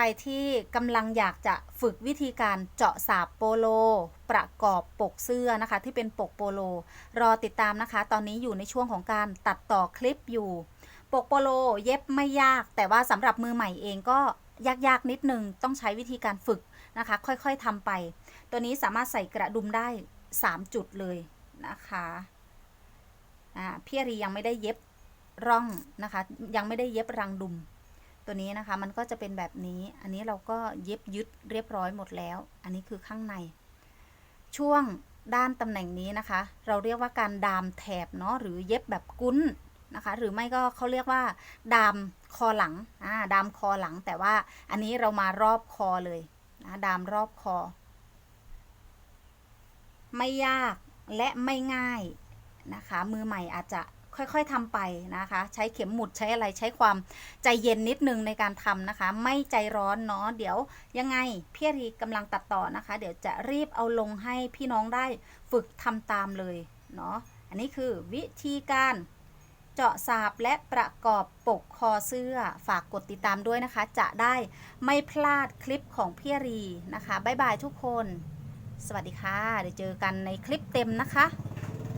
รที่กำลังอยากจะฝึกวิธีการเจาะสาบโปโล ประกอบปกเสื้อนะคะ ที่เป็นปกโปโล รอติดตามนะคะ ตอนนี้อยู่ในช่วงของการตัดต่อคลิปอยู่ ปกโปโลเย็บไม่ยาก แต่ว่าสำหรับมือใหม่เองก็ยากๆนิดนึง ต้องใช้วิธีการฝึกนะคะ ค่อยๆทำไป ตัวนี้สามารถใส่กระดุมได้ 3 จุดเลยนะคะอ่าพี่รียังไม่ได้เย็บร่องนะคะ ยังไม่ได้เย็บรังดุม ตัวนี้นะคะมันก็จะเป็นแบบนี้ อันนี้เราก็เย็บยึดเรียบร้อยหมดแล้ว อันนี้คือข้างใน ช่วงด้านตำแหน่งนี้นะคะ เราเรียกว่าการดามแถบเนาะหรือเย็บแบบกุ้นนะคะ หรือไม่ก็เขาเรียกว่า ดามคอหลังอ่าดามคอหลัง แต่ว่าอันนี้เรามารอบคอเลยนะดามรอบคอ ไม่ยากและไม่ง่ายนะคะ มือใหม่อาจจะ ค่อยๆทำไปนะคะ ใช้เข็มหมุดใช้อะไรใช้ความใจเย็นนิดนึงในการทำนะคะ ไม่ใจร้อนเนาะเดี๋ยวยังไงพี่รีกำลังตัดต่อนะคะ เดี๋ยวจะรีบเอาลงให้พี่น้องได้ฝึกทำตามเลยเนาะอันนี้คือวิธีการเจาะสาบและประกอบปกคอเสื้อฝากกดติดตามด้วยนะคะ จะได้ไม่พลาดคลิปของพี่รีนะคะ บ๊ายบายทุกคน สวัสดีค่ะ เดี๋ยวเจอกันในคลิปเต็มนะคะ